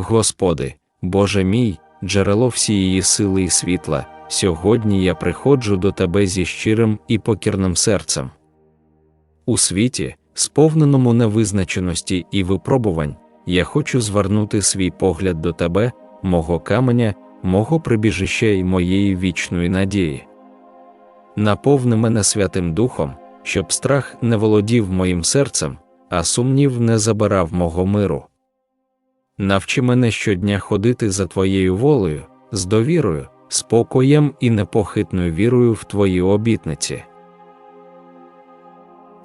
Господи, Боже мій, джерело всієї сили і світла, сьогодні я приходжу до Тебе зі щирим і покірним серцем. У світі, сповненому невизначеності і випробувань, я хочу звернути свій погляд до Тебе, мого каменя, мого прибіжища і моєї вічної надії. Наповни мене Святим Духом, щоб страх не володів моїм серцем, а сумнів не забирав мого миру. Навчи мене щодня ходити за Твоєю волею, з довірою, спокоєм і непохитною вірою в Твої обітниці.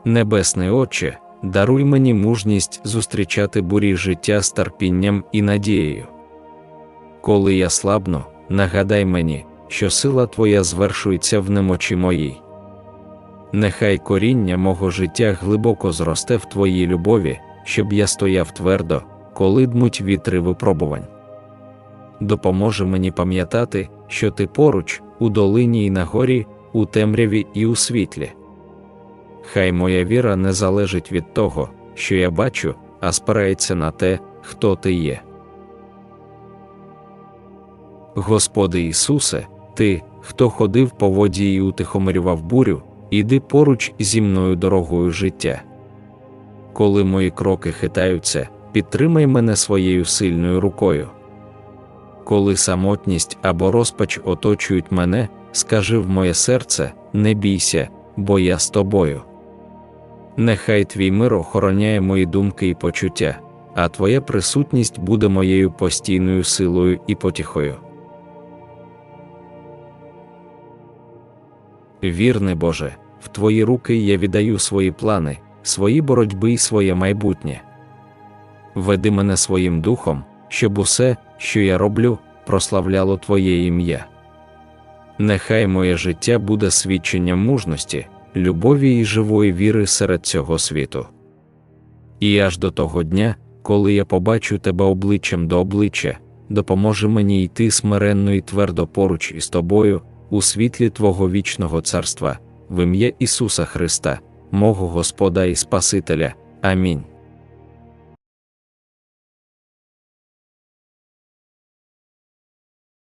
Небесний Отче, даруй мені мужність зустрічати бурі життя з терпінням і надією. Коли я слабну, нагадай мені, що сила Твоя звершується в немочі моїй. Нехай коріння мого життя глибоко зросте в Твоїй любові, щоб я стояв твердо, коли дмуть вітри випробувань. Допоможи мені пам'ятати, що ти поруч, у долині і на горі, у темряві і у світлі. Хай моя віра не залежить від того, що я бачу, а спирається на те, хто ти є. Господи Ісусе, Ти, хто ходив по воді і утихомирював бурю, іди поруч зі мною дорогою життя. Коли мої кроки хитаються, підтримай мене своєю сильною рукою. Коли самотність або розпач оточують мене, скажи в моє серце, не бійся, бо я з тобою. Нехай твій мир охороняє мої думки і почуття, а твоя присутність буде моєю постійною силою і потіхою. Вірний Боже, в Твої руки я віддаю свої плани, свої боротьби і своє майбутнє. Веди мене своїм духом, щоб усе, що я роблю, прославляло Твоє ім'я. Нехай моє життя буде свідченням мужності, любові і живої віри серед цього світу. І аж до того дня, коли я побачу тебе обличчям до обличчя, допоможи мені йти смиренно і твердо поруч із тобою, у світлі Твого вічного царства, в ім'я Ісуса Христа, мого Господа і Спасителя. Амінь.